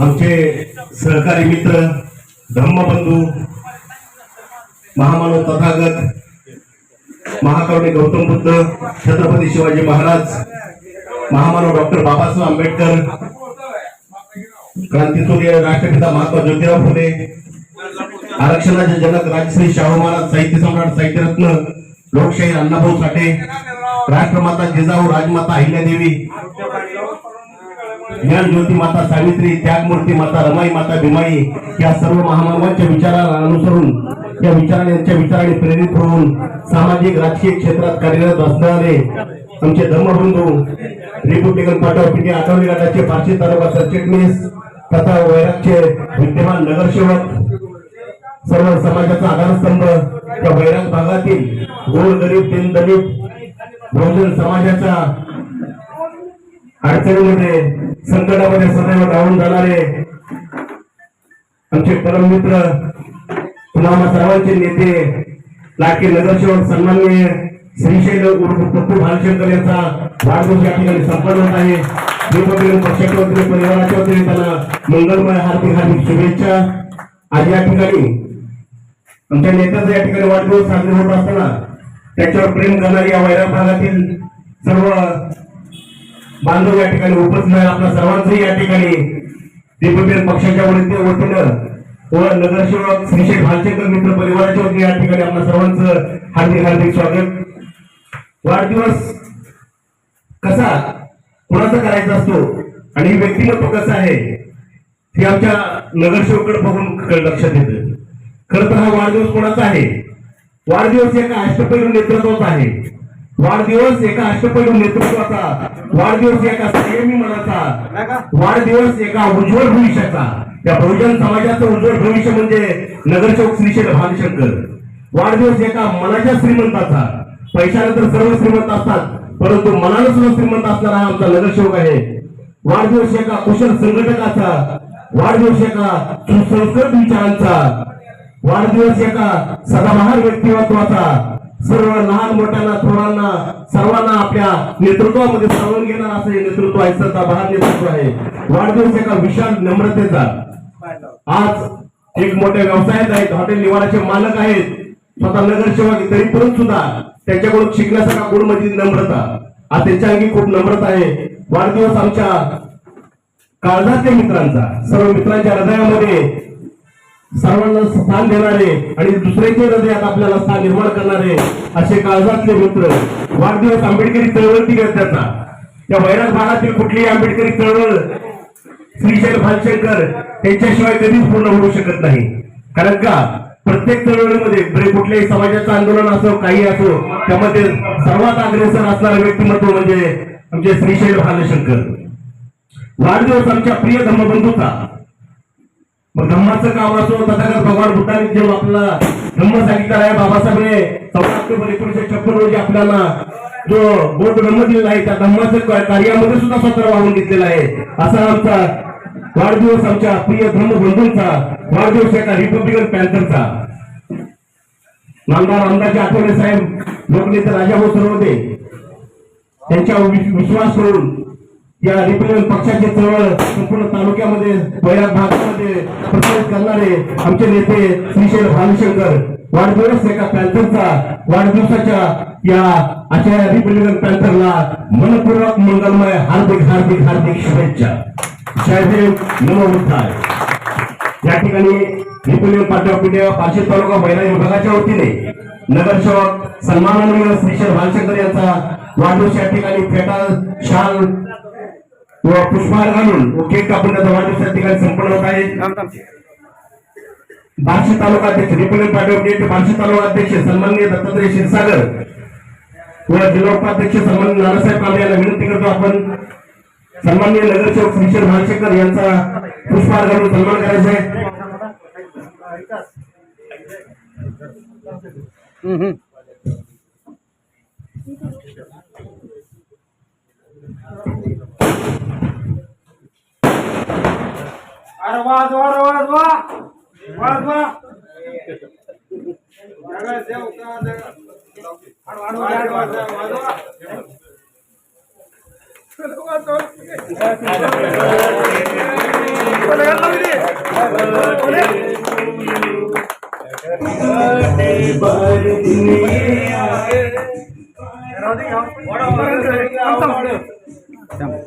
आमचे सहकारी मित्र धम्मबंधू महामानव तथागत महाकरुणी गौतम बुद्ध छत्रपती शिवाजी महाराज महामानव डॉक्टर बाबासाहेब आंबेडकर क्रांतीसूर्य राष्ट्रपिता महात्मा ज्योतिराव फुले आरक्षणाचे जनक राजश्री शाहू महाराज साहित्य सम्राट साहित्यरत्न लोकशाही अण्णाभाऊ साठे राष्ट्रमाता जिजाऊ राजमाता अहिल्यादेवी ज्ञान ज्योती माता सावित्री त्यागमूर्ती माता रमाई माता भीमाई या सर्व महामानवांच्या विचाराला अनुसरून या विचारांच्या विचाराने प्रेरित होऊन सामाजिक राजकीय क्षेत्रात कार्यरत असणारे आमचे धर्मबंधू Republican Party of India Athawale गटाचे पाचशे तालुका सरचिटणीस तथा वैरागचे विद्यमान नगरसेवक सर्व समाजाचा आधारस्तंभ त्या वैराग भागातील गोरगरीब दीनदलित बहुजन समाजाच्या अडचणीमध्ये संकटामध्ये सदैव धावून जाणारे आमचे परम मित्र तुम्हाला सर्वांचे नेते लाडके नगरसेवक सन्माननीय श्रीशैल उर्फ पप्पू भालशंकर यांचा वाढदिवस या ठिकाणी संपन्न होत आहे. रिपब्लिकन पक्षाच्या वतीने परिवाराच्या वतीने त्यांना मंगलमय हार्दिक हार्दिक शुभेच्छा. आज या ठिकाणी आमच्या नेत्याचा या ठिकाणी वाढदिवस साजरे होत असताना त्याच्यावर प्रेम करणारी या वैराग भागातील सर्व बांधव या ठिकाणी उपस्थित आहे आपल्या सर्वांचंही या ठिकाणी रिपब्लिकन पक्षाच्या वतीने वतीनं व नगरसेवक श्रीशेख भालचेकर मित्र परिवाराच्या वतीने या ठिकाणी आपल्या सर्वांचं हार्दिक हार्दिक स्वागत. वाढदिवस कसा कोणाचा करायचा असतो आणि व्यक्तिमत्व कसं आहे ते आमच्या नगरसेवकडे बघून लक्षात येतं. खरं तर हा वाढदिवस कोणाचा आहे? वाढदिवस एका अष्टपैलू नेतृत्वाचा आहे. वाढदिवस एका अष्टपैलू नेतृत्वाचा वाढदिवस एका संयमी मनाचा वाढदिवस एका उज्ज्वल भविष्याचा. या बहुजन समाजाचं उज्ज्वल भविष्य म्हणजे नगरसेवक श्रीशैल भालशंकर वाढदिवस एका मनाच्या श्रीमंताचा. पैशाने तर सर्व श्रीमंत असतात परंतु मनानं सुद्धा श्रीमंत असणारा हा आमचा नगरसेवक आहे. वाढदिवस एका कुशल संघटकाचा वाढदिवस एका सुसंस्कृत विचारांचा वाढदिवस एका सदाबहार व्यक्तिमत्वाचा सर्व लहान मोठ्यांना थोरांना सर्वांना आपल्या नेतृत्वामध्ये सावरून घेणार असं हे नेतृत्व आहे सदाबहार नेतृत्व आहे. वाढदिवस एका विशाल नम्रतेचा. आज एक मोठ्या व्यवसायात आहेत हॉटेल निवाराचे मालक आहेत. स्वतः नगरसेवक तरी पण सुद्धा त्यांच्याकडून शिकण्यासारखा गुण म्हणजे नम्रता? आज त्यांच्या अंगी खूप नम्रता आहे. वाढदिवस आमच्या काळजातल्या मित्रांचा सर्व मित्रांच्या हृदयामध्ये सर्वांना स्थान देणारे आणि दुसऱ्याच्या हृदयात आपल्याला स्थान निर्माण करणारे असे काळजातले मित्र वाढदिवस आंबेडकरी चळवळती त्याचा त्या वैराग भागातील कुठलीही आंबेडकरी चळवळ श्रीशैल भालशंकर त्यांच्याशिवाय कधीच पूर्ण होऊ शकत नाही. कारण का? प्रत्येक चळवळीमध्ये कुठल्याही समाजाचं आंदोलन असो काही असो त्यामध्ये सर्वात अग्रेसर असणारे व्यक्तिमत्व म्हणजे आमचे श्रीशैल भालशंकर वाढदिवस आमच्या प्रिय धर्मबंधूचा. मग धम्माचं काम असो तथागत भगवान बुद्धाने जेव्हा आपल्याला धम्म सांगितलेला आहे बाबासाहेबने चौदा ऑक्टोबर एकोणीशे छप्पन रोजी आपल्याला जो बोध धम्म दिलेला आहे त्या धम्माच्या कार्यामध्ये सुद्धा स्वतः वाहून घेतलेला आहे. असा आमचा वाढदिवस आमच्या प्रिय धम्म बंधूंचा वाढदिवस एका रिपब्लिकन पॅन्थरचा नामदार आमदारचे आठवले साहेब लोकनेते राजाभाऊ सरवते त्यांच्यावर विश्वास करून या रिपब्लिकन पक्षाची चळवळ संपूर्ण तालुक्यामध्ये वैराग भागामध्ये प्रचलित करणारे आमचे नेते श्रीशैल भानुशंकर. वाढदिवस एका पॅन्थरचा वाढदिवसाच्या या अशा रिपब्लिकन पॅन्थरला मनपूर्वक मंगलमय हार्दिक हार्दिक हार्दिक शुभेच्छा. जय भीम नमो बुद्धाय या ठिकाणी रिपब्लिकन पार्टी ऑफ इंडिया पाचशे तालुका महिला विभागाच्या वतीने नगरसेवक सन्माननीय श्रीशैल भालशंकर यांचा वाढदिवस या ठिकाणी फेटा शाल पुष्पहार घालून व केक कापून त्याचा वाढदिवस या ठिकाणी संपन्न होत आहे. बार्शी तालुका अध्यक्ष ऑफ इंडिया बार्शी तालुका अध्यक्ष सन्माननीय दत्तात्रय क्षीरसागर व जिल्हा उपाध्यक्ष सन्माननीय नानासाहेब कांबळे यांना विनंती करतो आपण. सन्माननीय नगरसेवक श्रीशैल भालशेकर यांचा पुष्पहार घालून सन्मान करायचा आहे. अरे वाज वाज वाज वाज जगा वाजवा Come.